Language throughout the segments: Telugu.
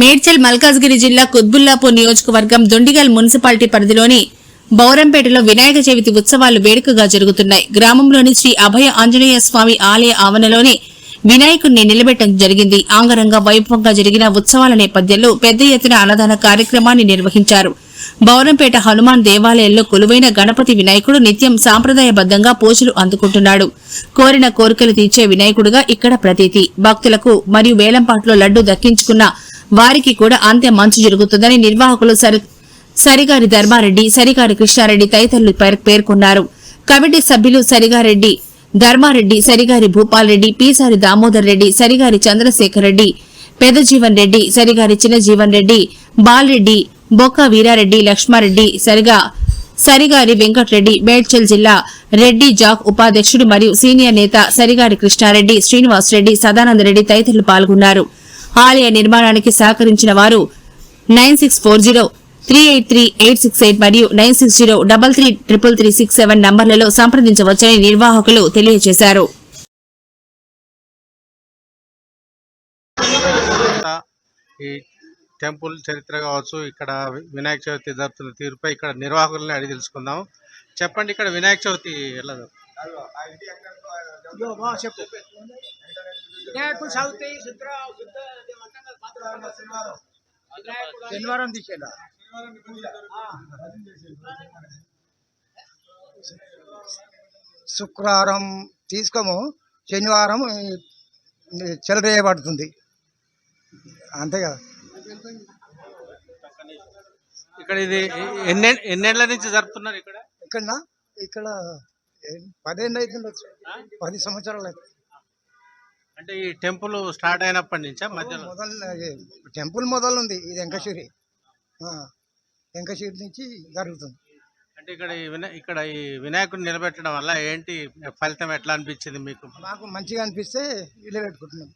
మేడ్చల్ మల్కాజ్గిరి జిల్లా కుత్బుల్లాపూర్ నియోజకవర్గం దొండిగల్ మున్సిపాలిటీ పరిధిలోని బౌరంపేటలో వినాయక చవితి ఉత్సవాలు వేడుకగా జరుగుతున్నాయి. గ్రామంలోని శ్రీ అభయ ఆంజనేయ స్వామి ఆలయ ఆవరణలోని వినాయకుడిని నిలబెట్టడం జరిగింది. ఆంగరంగ వైభవంగా జరిగిన ఉత్సవాల నేపథ్యంలో పెద్ద ఎత్తున అన్నదాన కార్యక్రమాన్ని నిర్వహించారు. బౌరంపేట హనుమాన్ దేవాలయంలో కొలువైన గణపతి వినాయకుడు నిత్యం సాంప్రదాయబద్దంగా పూజలు అందుకుంటున్నాడు. కోరిన కోరికలు తీర్చే వినాయకుడుగా ఇక్కడ ప్రతీతి. భక్తులకు మరియు వేలంపాట్లో లడ్డు దక్కించుకున్న వారికి కూడా అంతే మంచు జరుగుతుందని నిర్వాహకులు సరి సరిగారి ధర్మారెడ్డి సరిగారి కృష్ణారెడ్డి తదితరులు పేర్కొన్నారు. కమిటీ సభ్యులు సరిగారెడ్డి ధర్మారెడ్డి సరిగారి భూపాల్ రెడ్డి పీసారి దామోదర్ రెడ్డి సరిగారి చంద్రశేఖర్ రెడ్డి పెదజీవన్ రెడ్డి సరిగారి చిన్నజీవన్ రెడ్డి బాలరెడ్డి బొక్క వీరారెడ్డి లక్ష్మారెడ్డి సరిగా సరిగారి వెంకటరెడ్డి మేడ్చల్ జిల్లా రెడ్డి జాక్ ఉపాధ్యక్షుడు మరియు సీనియర్ నేత సరిగారి కృష్ణారెడ్డి శ్రీనివాస్ రెడ్డి సదానంద రెడ్డి తదితరులు పాల్గొన్నారు. ఆలయ నిర్మాణానికి సహకరించిన వారు nine six four zero three eight three eight six eight మరియు nine six zero double three triple three six seven నంబర్లలో సంప్రదించవచ్చని నిర్వాహకులు తెలియజేశారు. ఈ టెంపుల్ చరిత్ర కావచ్చు ఇక్కడ వినాయక చవితి జరుపుతున్న తీరుపై ఇక్కడ నిర్వాహకులని అడిగి తెలుసుకుందాం. చెప్పండి ఇక్కడ వినాయక చవితి ఎలా జరుగుతుంది? వినాయకుడు చవితి శుద్ర శుద్ధ శనివారం తీసేలా? శుక్రవారం తీసుకోము శనివారం చెలరేయబడుతుంది. అంతే కదా? ఇక్కడ ఇది ఎన్ని ఎన్నేళ్ళ నుంచి జరుపుతున్నారు ఇక్కడ? ఇక్కడ ఇక్కడ పదేళ్ళు అవుతుండొచ్చు పది సంవత్సరాలు అవుతుంది అంటే ఈ టెంపుల్ స్టార్ట్ అయినప్పటి నుంచా మధ్యలో? మొదలు టెంపుల్ మొదలు ఉంది ఇది వెంకశ్వరి వెంకశ్వరి నుంచి జరుగుతుంది. అంటే ఇక్కడ ఈ వినా ఇక్కడ ఈ వినాయకుడిని నిలబెట్టడం వల్ల ఏంటి ఫలితం ఎట్లా అనిపించింది మీకు? మాకు మంచిగా అనిపిస్తే ఇల్లు పెట్టుకుంటున్నాం.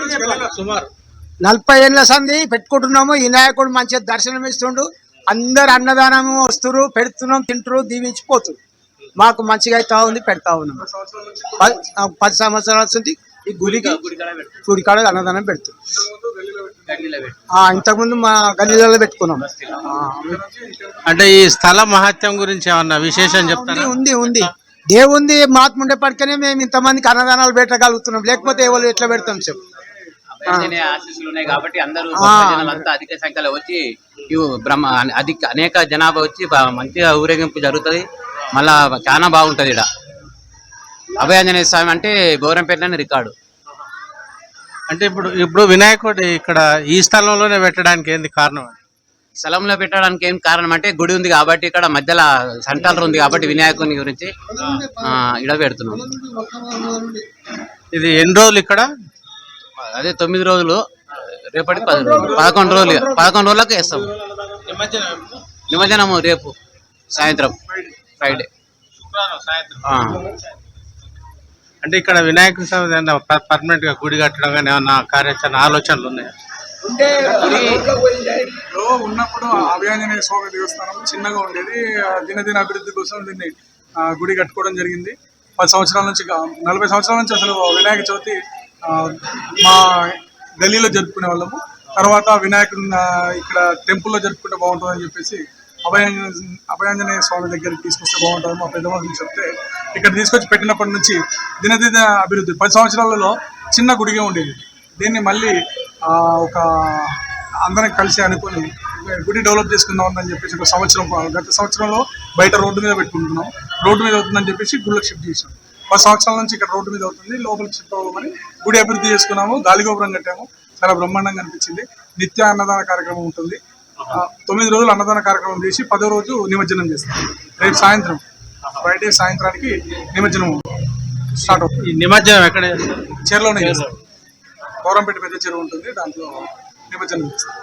నుంచి సుమారు నలభై ఏళ్ళ సంది పెట్టుకుంటున్నాము. ఈ వినాయకుడు మంచిగా దర్శనం ఇస్తుండు అందరు అన్నదానము వస్తురు పెడుతున్నాం తింటారు దీవించిపోతురు. మాకు మంచిగా అవుతా ఉంది పెడతా ఉన్నాం. పది సంవత్సరాల నుంచి ఈ గుడికి గుడికాడ అన్నదానం పెడుతున్నాం ఆ, ఇంతకుముందు మా గల్లీలలో పెట్టుకున్నాం. అంటే ఈ స్థల మహత్యం గురించి ఏమన్నా విశేషం చెప్తారా? ఉంది ఉంది దేవుంది మహాత్మ ఉండేప్పటికనే మేము ఇంతమందికి అన్నదానాలు పెట్టగలుగుతున్నాం. లేకపోతే ఎవరు ఎట్లా పెడతాం చెప్పు. వెంటనే ఆశీస్సులు ఉన్నాయి కాబట్టి అందరూ జనాలంతా అధిక సంఖ్యలో వచ్చి బ్రహ్మ అధిక అనేక జనాభా వచ్చి మంచిగా ఊరేగింపు జరుగుతుంది. మళ్ళా చాలా బాగుంటది ఇక్కడ అభయాంజనేయ స్వామి అంటే గౌరంపేటలోని రికార్డు. అంటే ఇప్పుడు ఇప్పుడు వినాయకుడు ఇక్కడ ఈ స్థలంలోనే పెట్టడానికి ఏంది కారణం? స్థలంలో పెట్టడానికి ఏం కారణం అంటే గుడి ఉంది కాబట్టి ఇక్కడ మధ్యలో సెంటర్ ఉంది కాబట్టి వినాయకుని గురించి ఆ, ఇక్కడ పెడుతున్నాం. ఇది ఎన్ని రోజులు ఇక్కడ? అదే తొమ్మిది రోజులు రోజులు. పదకొండు రోజులు పదకొండు రోజులకు వేస్తాం. నిమజ్జనము రేపు సాయంత్రం. ఫ్రైడే. అంటే ఇక్కడ వినాయకుడి స్వామి పర్మనెంట్గా గుడి కట్టడం కానీ ఏమన్నా కార్యాచరణ ఆలోచనలు ఉన్నాయి? ఉన్నప్పుడు అభయాంజనేయ స్వామి దేవస్థానం చిన్నగా ఉండేది. దినదిన అభివృద్ధి కోసం దీన్ని గుడి కట్టుకోవడం జరిగింది. పది సంవత్సరాల నుంచి నలభై సంవత్సరాల నుంచి అసలు వినాయక చవితి మా ఢిల్లీలో జరుపుకునే వాళ్ళము. తర్వాత వినాయకుడిని ఇక్కడ టెంపుల్లో జరుపుకుంటే బాగుంటుందని చెప్పేసి అభయాంజనేయ అభయాంజనేయ స్వామి దగ్గరికి తీసుకొస్తే బాగుంటుంది మా పెద్దవాళ్ళు చెప్తే ఇక్కడ తీసుకొచ్చి పెట్టినప్పటి నుంచి దినదిన అభివృద్ధి. పది సంవత్సరాలలో చిన్న గుడిగా ఉండేది. దీన్ని మళ్ళీ ఒక అందరం కలిసి అనుకొని గుడి డెవలప్ చేసుకుందాం అని చెప్పేసి ఒక సంవత్సరం గత సంవత్సరంలో బయట రోడ్డు మీద పెట్టుకుంటున్నాం. రోడ్డు మీద అవుతుందని చెప్పేసి గుళ్ళకి షిఫ్ట్ చేసాం పది సంవత్సరాల నుంచి ఇక్కడ రోడ్డు మీద అవుతుంది. లోపలికి షిఫ్ట్ అవ్వమని గుడి అభివృద్ధి చేసుకున్నాము. గాలిగోపురం కట్టాము. చాలా బ్రహ్మాండంగా అనిపించింది. నిత్య అన్నదాన కార్యక్రమం ఉంటుంది. తొమ్మిది రోజులు అన్నదాన కార్యక్రమం చేసి పదో రోజు నిమజ్జనం చేస్తాం. రేపు సాయంత్రం ఫ్రైడే సాయంత్రానికి నిమజ్జనం స్టార్ట్ అవుతుంది. ఈ నిమజ్జనం ఎక్కడ చేస్తారు? చెరువులోనే చేస్తాం. గౌరంపేట పెద్ద చెరువు ఉంటుంది. దాంట్లో నిమజ్జనం చేస్తాం.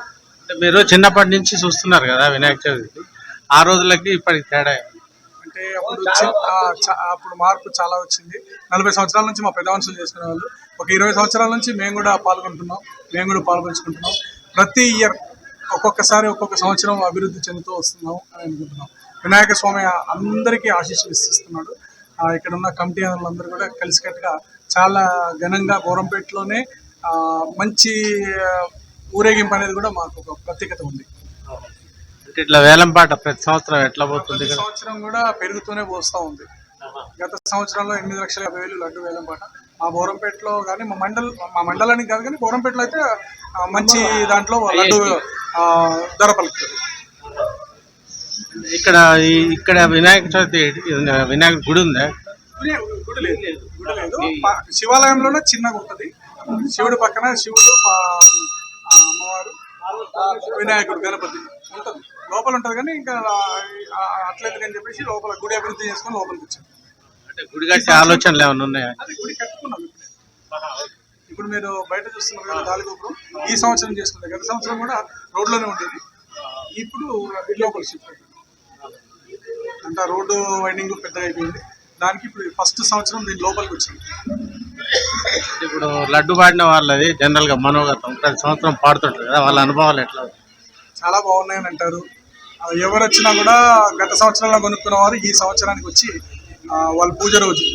అంటే మీరు చిన్నప్పటి నుంచి చూస్తున్నారు కదా వినాయక చవితి. ఆ రోజులకి ఇప్పటికి తేడా అప్పుడు అప్పుడు మార్పు చాలా వచ్చింది. నలభై సంవత్సరాల నుంచి మా పెద్ద మనుషులు చేసుకునే వాళ్ళు. ఒక ఇరవై సంవత్సరాల నుంచి మేము కూడా పాల్గొంటున్నాం. మేము కూడా పాల్పంచుకుంటున్నాం. ప్రతి ఇయర్ ఒక్కొక్కసారి ఒక్కొక్క సంవత్సరం అభివృద్ధి చెందుతూ వస్తున్నాం అని అనుకుంటున్నాం. వినాయక స్వామి అందరికీ ఆశీస్సులు ఇస్తున్నాడు. ఇక్కడ ఉన్న కమిటీ వాళ్ళందరూ కూడా కలిసికట్టుగా చాలా ఘనంగా గోరంపేటలోనే మంచి ఊరేగింపు అనేది కూడా మాకు ఒక ప్రత్యేకత ఉంది. అంటే ఇట్లా వేలం పాట ప్రతి సంవత్సరం ఎట్లా పోతుంది ప్రతి సంవత్సరం కూడా పెరుగుతూనే పోస్తూ ఉంది. గత సంవత్సరంలో ఎనిమిది లక్షల యాభై వేలు లడ్డు వేలం పాట. మా బోరంపేటలో కానీ మా మండల్ మా మండలానికి కాదు కానీ బోరంపేటలో అయితే మంచి దాంట్లో లడ్డు ధర పలుకుతుంది. ఇక్కడ ఇక్కడ వినాయక చవితి వినాయక గుడి ఉందా? గుడి లేదు. గుడి లేదు. శివాలయంలోనే చిన్నగా ఉంటది. శివుడు పక్కన శివుడు అమ్మవారు వినాయకుడు గణపతి ఉంటది. లోపల ఉంటది కానీ ఇంకా అట్లేదు అని చెప్పేసి లోపల గుడి అభివృద్ధి చేసుకొని లోపలికి వచ్చాం అంటే గుడి కట్టే ఆలోచనలు ఏమైనా ఉన్నాయా? అది గుడి కట్టుకున్నాం ఇప్పుడే. మీరు బయట చూస్తున్నారు కదా గాలి గోపురం ఈ సంవత్సరం చేస్తుంది గత సంవత్సరం కూడా రోడ్లోనే ఉండేది. ఇప్పుడు లోపల షిఫ్ట్ అంటే రోడ్డు వైండింగ్ పెద్దగా అయిపోయింది. దానికి ఇప్పుడు ఫస్ట్ సంవత్సరం దీని లోపలికి వచ్చింది ఇప్పుడు లడ్డు పాడిన వాళ్ళది జనరల్గా మనోగతం ప్రతి సంవత్సరం పాడుతుంటారు కదా వాళ్ళ అనుభవాలు ఎట్లా? చాలా బాగున్నాయని అంటారు. ఎవరు వచ్చినా కూడా గత సంవత్సరంలో కొనుక్కున్న వారు ఈ సంవత్సరానికి వచ్చి వాళ్ళ పూజ రోజు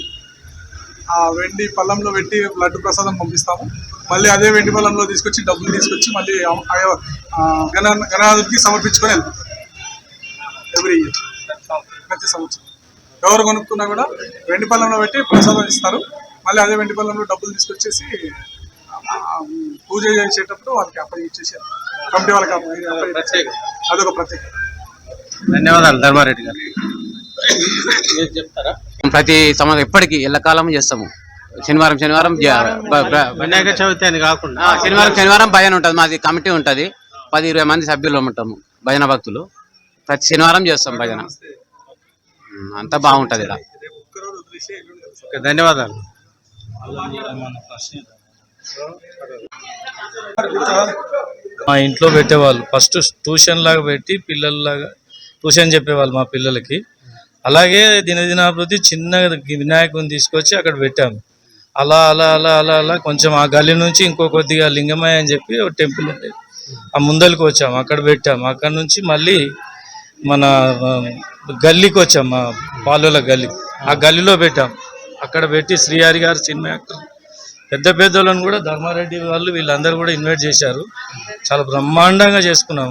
ఆ వెండి పళ్ళంలో పెట్టి లడ్డు ప్రసాదం పంపిస్తాము. మళ్ళీ అదే వెండి పళ్ళంలో తీసుకొచ్చి డబ్బులు తీసుకొచ్చి మళ్ళీ గణ గణనాథుడికి సమర్పించుకొని వెళ్తాం. ఎవ్రీ ఇయర్ ప్రతి సంవత్సరం. ఎవరు కొనుక్కున్నా కూడా వెండి పళ్ళంలో పెట్టి ప్రసాదం ఇస్తారు. మళ్ళీ అదే వెండి పళ్ళంలో డబ్బులు తీసుకొచ్చేసి పూజ చేసేటప్పుడు వాళ్ళకి అప్పగి ఇచ్చేసారు కమిటీ వాళ్ళకి అప్పగి- అప్పగి ప్రత్యేక అదొక ప్రత్యేకత. ధన్యవాదాలు ధర్మారెడ్డి గారు. మీరు చెప్తారా? ప్రతి సంవత్సరం ఎప్పటికీ ఎల్లకాలం చేస్తాము. శనివారం శనివారం వినాయక చవితి అని కాకుండా శనివారం శనివారం భజన ఉంటుంది. మాది కమిటీ ఉంటుంది. పది ఇరవై మంది సభ్యులు ఉంటాము భజన భక్తులు. ప్రతి శనివారం చేస్తాం భజన. అంతా బాగుంటుంది ఓకే, ధన్యవాదాలు. మా ఇంట్లో పెట్టేవాళ్ళు. ఫస్ట్ ట్యూషన్ లాగా పెట్టి పిల్లల్లాగా కూర్చొని చెప్పేవాళ్ళు మా పిల్లలకి. అలాగే దినదినాభివృద్ధి చిన్నగా వినాయకుని తీసుకొచ్చి అక్కడ పెట్టాము. అలా అలా అలా అలా అలా కొంచెం ఆ గల్లీ నుంచి ఇంకో కొద్దిగా లింగమయ్య అని చెప్పి ఒక టెంపుల్ ఉండేది ఆ ముందరికి వచ్చాము అక్కడ పెట్టాము. అక్కడ నుంచి మళ్ళీ మన గల్లీకి వచ్చాం మా పాలోల గల్లీ. ఆ గల్లీలో పెట్టాం అక్కడ పెట్టి శ్రీహరి గారు సినిమా యాక్టర్. పెద్ద పెద్దలను కూడా ధర్మారెడ్డి వాళ్ళు వీళ్ళందరూ కూడా ఇన్వైట్ చేశారు. చాలా బ్రహ్మాండంగా చేసుకున్నాం